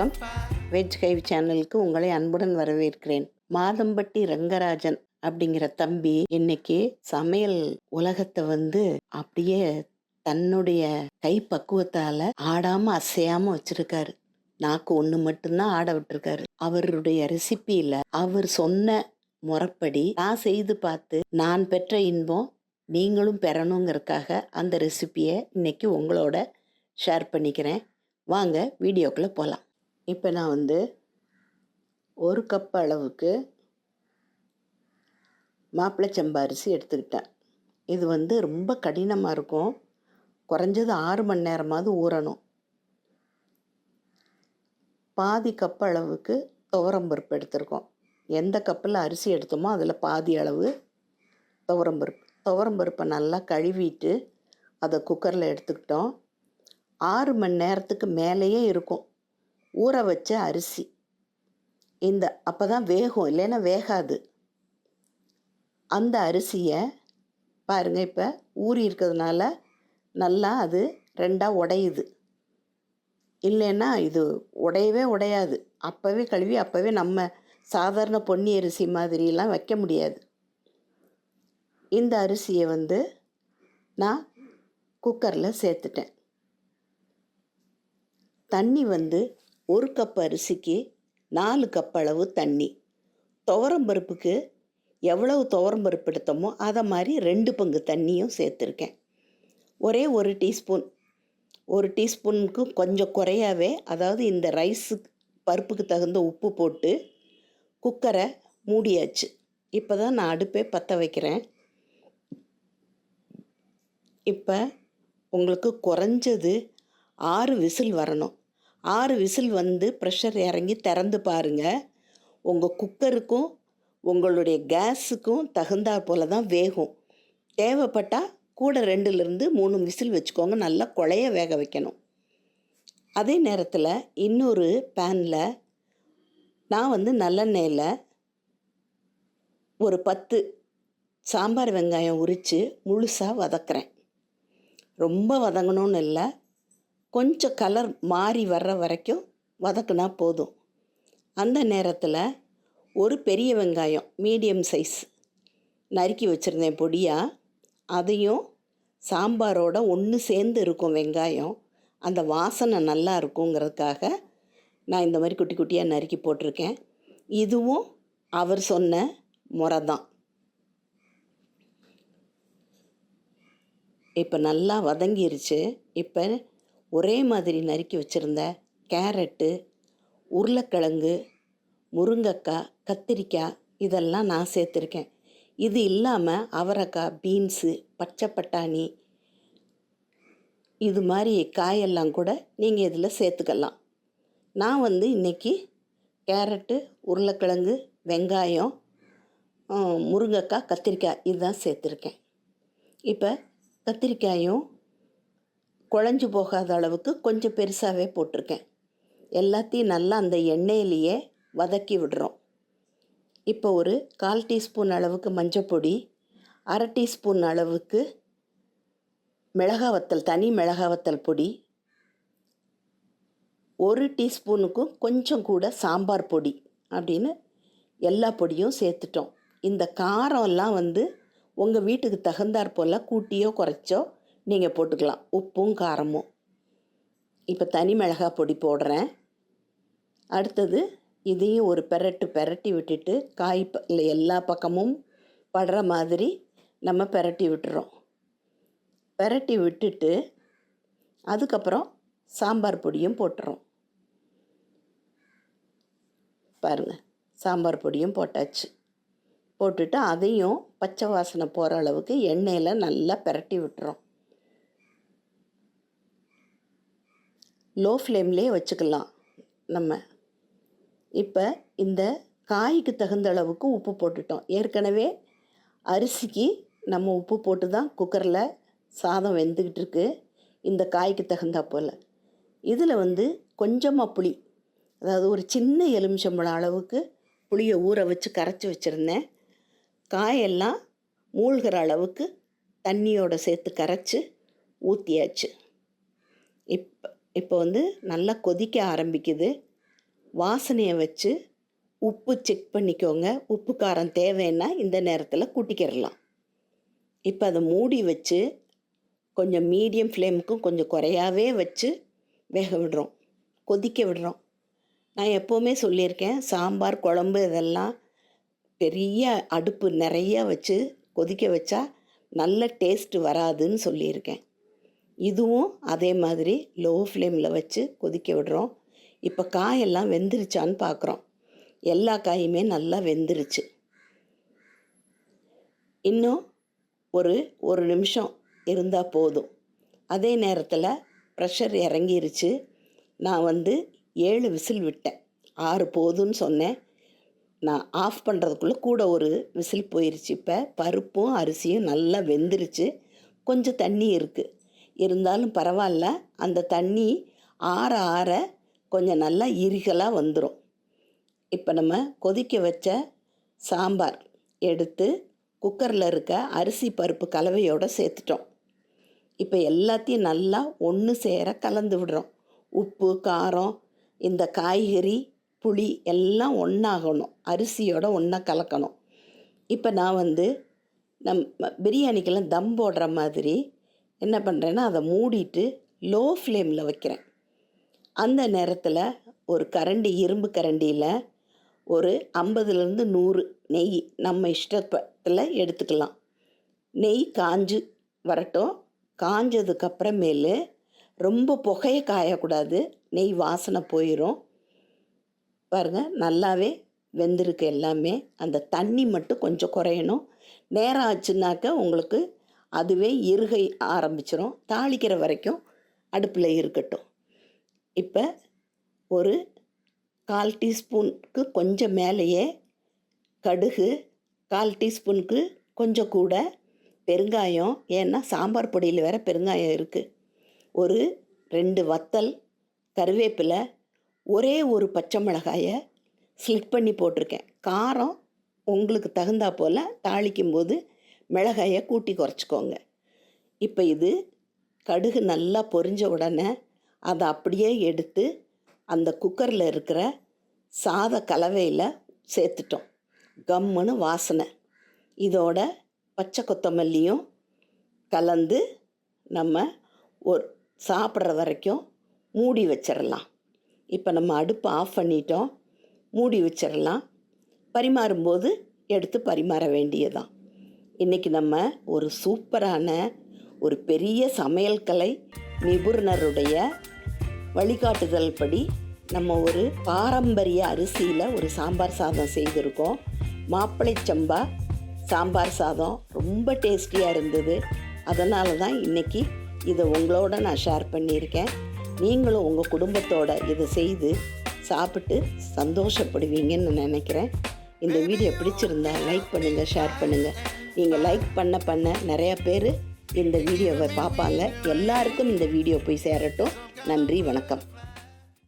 வணக்கம். வெஜ் ஹைவ் சேனலுக்கு உங்களை அன்புடன் வரவேற்கிறேன். மாதம்பட்டி ரங்கராஜன் அப்படிங்கிற தம்பி இன்னைக்கு சமையல் உலகத்தை வந்து அப்படியே தன்னுடைய கை பக்குவத்தால ஆடாம அசையாம வச்சிருக்காரு. நாக்கு ஒன்று மட்டும்தான் ஆட விட்டுருக்காரு. அவருடைய ரெசிப்பியில் அவர் சொன்ன முறைப்படி நான் செய்து பார்த்து நான் பெற்ற இன்பம் நீங்களும் பெறணுங்கிறதுக்காக அந்த ரெசிப்பியை இன்னைக்கு உங்களோட ஷேர் பண்ணிக்கிறேன். வாங்க வீடியோக்குள்ளே போகலாம் இப்போ நான் வந்து ஒரு கப் அளவுக்கு மாப்பிள்ளை சம்பா அரிசி எடுத்துக்கிட்டேன். இது வந்து ரொம்ப கடினமாக இருக்கும். குறைஞ்சது ஆறு மணி நேரமாவது ஊறணும். பாதி கப் அளவுக்கு துவரம்பருப்பு எடுத்திருக்கோம். எந்த கப்பில் அரிசி எடுத்தோமோ அதில் பாதி அளவு துவரம்பருப்பு துவரம்பருப்பை நல்லா கழுவிட்டு அதை குக்கரில் எடுத்துக்கிட்டோம். ஆறு மணி நேரத்துக்கு மேலேயே இருக்கும். ஊற வச்ச அரிசி. இந்த அப்போ தான் வேகும் இல்லைன்னா வேகாது. அந்த அரிசியை பாருங்கள் இப்போ ஊறி இருக்கிறதுனால நல்லா அது ரெண்டாக உடையுது. இல்லைன்னா இது உடையவே உடையாது. அப்போவே கழுவி அப்போவே நம்ம சாதாரண பொன்னி அரிசி மாதிரிலாம் வைக்க முடியாது. இந்த அரிசியை வந்து நான் குக்கரில் சேர்த்துட்டேன். தண்ணி வந்து ஒரு கப் அரிசிக்கு நாலு கப் அளவு தண்ணி. துவரம்பருப்புக்கு எவ்வளவு துவரம்பருப்பு எடுத்தோமோ அதை மாதிரி ரெண்டு பங்கு தண்ணியும் சேர்த்துருக்கேன். ஒரே ஒரு டீஸ்பூன். ஒரு டீஸ்பூனுக்கு கொஞ்சம் குறையாவே அதாவது இந்த ரைஸு பருப்புக்கு தகுந்த உப்பு போட்டு குக்கரை மூடியாச்சு. இப்போ தான் நான் அடுப்பே பற்ற வைக்கிறேன். இப்போ உங்களுக்கு குறைஞ்சது ஆறு விசில் வரணும். ஆறு விசில் வந்து ப்ரெஷர் இறங்கி திறந்து பாருங்கள் உங்கள் குக்கருக்கும் உங்களுடைய கேஸுக்கும் தகுந்தா போல தான் வேகும். தேவைப்பட்டால் கூட ரெண்டுலேருந்து மூணு விசில் வச்சுக்கோங்க. நல்லா குழைய வேக வைக்கணும். அதே நேரத்தில் இன்னொரு பேனில் நான் வந்து நல்லெண்ணெயில் ஒரு பத்து சாம்பார் வெங்காயம் உரித்து முழுசாக வதக்குறேன். ரொம்ப வதங்கணும்னு இல்லை. கொஞ்சம் கலர் மாறி வர்ற வரைக்கும் வதக்குனா போதும். அந்த நேரத்தில் ஒரு பெரிய வெங்காயம் மீடியம் சைஸ் நறுக்கி வச்சுருந்தேன் பொடியாக அதையும் சாம்பாரோட ஒன்று சேர்ந்து இருக்கும் வெங்காயம் அந்த வாசனை நல்லா இருக்குங்கிறதுக்காக நான் இந்த மாதிரி குட்டி குட்டியாக நறுக்கி போட்டிருக்கேன். இதுவும் அவர் சொன்ன முறை தான் இப்போ நல்லா வதங்கிருச்சு. இப்போ ஒரே மாதிரி நறுக்கி வச்சுருந்த கேரட்டு உருளைக்கிழங்கு முருங்கைக்காய் கத்திரிக்காய் இதெல்லாம் நான் சேர்த்துருக்கேன். இது இல்லாமல் அவரைக்காய் பீன்ஸு பச்சை பட்டாணி இது மாதிரி காயெல்லாம் கூட நீங்கள் இதில் சேர்த்துக்கலாம். நான் வந்து இன்றைக்கி கேரட்டு உருளைக்கிழங்கு வெங்காயம் முருங்கைக்காய் கத்திரிக்காய் இதுதான் சேர்த்துருக்கேன். இப்போ கத்திரிக்காயும் குழஞ்சி போகாத அளவுக்கு கொஞ்சம் பெருசாகவே போட்டிருக்கேன். எல்லாத்தையும் நல்லா அந்த எண்ணெயிலேயே வதக்கி விடுறோம். இப்போ ஒரு கால் டீஸ்பூன் அளவுக்கு மஞ்சப்பொடி அரை டீஸ்பூன் அளவுக்கு மிளகா வத்தல் தனி மிளகா வத்தல் பொடி ஒரு டீஸ்பூனுக்கும் கொஞ்சம் கூட சாம்பார் பொடி அப்படின்னு எல்லா பொடியும் சேர்த்துட்டோம். இந்த காரம்லாம் வந்து உங்கள் வீட்டுக்கு தகுந்தாற் போல் கூட்டியோ குறைச்சோ நீங்கள் போட்டுக்கலாம். உப்பும் காரமும். இப்போ தனி மிளகாய் பொடி போடுறேன். அடுத்தது இதையும் ஒரு பெரட்டு பெரட்டி விட்டுட்டு காய் இல்லை எல்லா பக்கமும் படுற மாதிரி நம்ம பெரட்டி விட்டுறோம். பெரட்டி விட்டுட்டு அதுக்கப்புறம் சாம்பார் பொடியும் போட்டுறோம். பாருங்கள் சாம்பார் பொடியும் போட்டாச்சு. போட்டுட்டு அதையும் பச்சை வாசனை போகிற அளவுக்கு எண்ணெயில் நல்லா பெரட்டி விட்டுறோம். லோ ஃப்ளேம்லேயே வச்சுக்கலாம் நம்ம. இப்போ இந்த காய்க்கு தகுந்த அளவுக்கு உப்பு போட்டுட்டோம். ஏற்கனவே அரிசிக்கு நம்ம உப்பு போட்டு தான் குக்கரில் சாதம் வெந்துக்கிட்டு இருக்கு இந்த காய்க்கு தகுந்தா போல். இதில் வந்து கொஞ்சமாக புளி அதாவது ஒரு சின்ன எலுமிச்சம்பழம் அளவுக்கு புளியை ஊற வச்சு கரைச்சி வச்சுருந்தேன். காயெல்லாம் மூழ்கிற அளவுக்கு தண்ணியோடு சேர்த்து கரைச்சி ஊற்றியாச்சு இப்போ இப்போ வந்து நல்லா கொதிக்க ஆரம்பிக்குது. வாசனையை வச்சு உப்பு செக் பண்ணிக்கோங்க. உப்பு காரம் தேவைன்னா இந்த நேரத்தில் கூட்டிக்கிறலாம் இப்போ அதை மூடி வச்சு கொஞ்சம் மீடியம் ஃப்ளேமுக்கும் கொஞ்சம் குறையாவே வச்சு வேக விடுறோம். கொதிக்க விடுறோம். நான் எப்போவுமே சொல்லியிருக்கேன் சாம்பார் குழம்பு இதெல்லாம் பெரிய அடுப்பு நிறைய வச்சு கொதிக்க வச்சா நல்ல டேஸ்ட் வராதுன்னு சொல்லியிருக்கேன். இதுவும் அதே மாதிரி லோ ஃப்ளேமில் வச்சு கொதிக்க விடுறோம். இப்போ காயெல்லாம் வெந்துருச்சான்னு பார்க்குறோம் எல்லா காயுமே நல்லா வெந்துருச்சு. இன்னும் ஒரு ஒரு நிமிஷம் இருந்தால் போதும். அதே நேரத்தில் ப்ரெஷர் இறங்கிருச்சு. நான் வந்து ஏழு விசில் விட்டேன். ஆறு போதும்னு சொன்னேன். நான் ஆஃப் பண்ணுறதுக்குள்ளே கூட ஒரு விசில் போயிருச்சு. இப்போ பருப்பும் அரிசியும் நல்லா வெந்துருச்சு. கொஞ்சம் தண்ணி இருக்குது இருந்தாலும் பரவாயில்ல. அந்த தண்ணி ஆற ஆற கொஞ்சம் நல்லா இறுகலாக வந்துடும் இப்போ நம்ம கொதிக்க வச்ச சாம்பார் எடுத்து குக்கரில் இருக்க அரிசி பருப்பு கலவையோடு சேர்த்துட்டோம். இப்போ எல்லாத்தையும் நல்லா ஒன்று சேர கலந்து விடுறோம். உப்பு காரம் இந்த காய்கறி புளி எல்லாம் ஒன்றாகணும் அரிசியோட ஒன்றா கலக்கணும். இப்போ நான் வந்து நம் பிரியாணிக்கெல்லாம் தம் போடுற மாதிரி என்ன பண்ணுறேன்னா அதை மூடிட்டு லோ ஃப்ளேமில் வைக்கிறேன். அந்த நேரத்தில் ஒரு கரண்டி இரும்பு கரண்டியில் ஒரு ஐம்பதுலேருந்து நூறு நெய் நம்ம இஷ்டத்தில் எடுத்துக்கலாம். நெய் காஞ்சு வரட்டும். காஞ்சதுக்கப்புறமேலு ரொம்ப புகையை காயக்கூடாது. நெய் வாசனை போயிடும் பாருங்கள் நல்லாவே வெந்திருக்கு எல்லாமே. அந்த தண்ணி மட்டும் கொஞ்சம் குறையணும். நேரம் ஆச்சுனாக்க உங்களுக்கு அதுவே இருகை ஆரம்பிச்சிடும் தாளிக்கிற வரைக்கும் அடுப்பில் இருக்கட்டும். இப்போ ஒரு கால் டீஸ்பூனுக்கு கொஞ்சம் மேலேயே கடுகு கால் டீஸ்பூனுக்கு கொஞ்சம் கூட பெருங்காயம். ஏன்னா சாம்பார் பொடியில் வேறு பெருங்காயம் இருக்குது ஒரு ரெண்டு வத்தல் கருவேப்பிலை ஒரே ஒரு பச்சை மிளகாயை ஸ்லிட் பண்ணி போட்டிருக்கேன். காரம் உங்களுக்கு தகுந்தா போல் தாளிக்கும் போது மிளகாயை கூட்டி குறைச்சிக்கோங்க. இப்போ இது கடுகு நல்லா பொரிஞ்ச உடனே அதை அப்படியே எடுத்து அந்த குக்கரில் இருக்கிற சாத கலவையில் சேர்த்துட்டோம். கம்முன்னு வாசனை. இதோட பச்சை கொத்தமல்லியும் கலந்து நம்ம ஒரு சாப்பிட்ற வரைக்கும் மூடி வச்சிடலாம். இப்போ நம்ம அடுப்பு ஆஃப் பண்ணிட்டோம். மூடி வச்சிடலாம். பரிமாறும்போது எடுத்து பரிமாற வேண்டியதான் இன்றைக்கி நம்ம ஒரு சூப்பரான ஒரு பெரிய சமையல் கலை நிபுணருடைய வழிகாட்டுதல் படி நம்ம ஒரு பாரம்பரிய அரிசியில் ஒரு சாம்பார் சாதம் செய்திருக்கோம். மாப்பிள்ளை சம்பா சாம்பார் சாதம் ரொம்ப டேஸ்டியாக இருந்தது. அதனால தான் இன்றைக்கி இதை உங்களோட நான் ஷேர் பண்ணியிருக்கேன். நீங்களும் உங்கள் குடும்பத்தோட இதை செய்து சாப்பிட்டு சந்தோஷப்படுவீங்கன்னு நினைக்கிறேன். இந்த வீடியோ பிடிச்சிருந்தா லைக் பண்ணுங்கள் ஷேர் பண்ணுங்கள் நீங்கள் லைக் பண்ண பண்ண நிறையா பேர் இந்த வீடியோவை பார்ப்பாங்க. எல்லாருக்கும் இந்த வீடியோ போய் சேரட்டும். நன்றி வணக்கம்.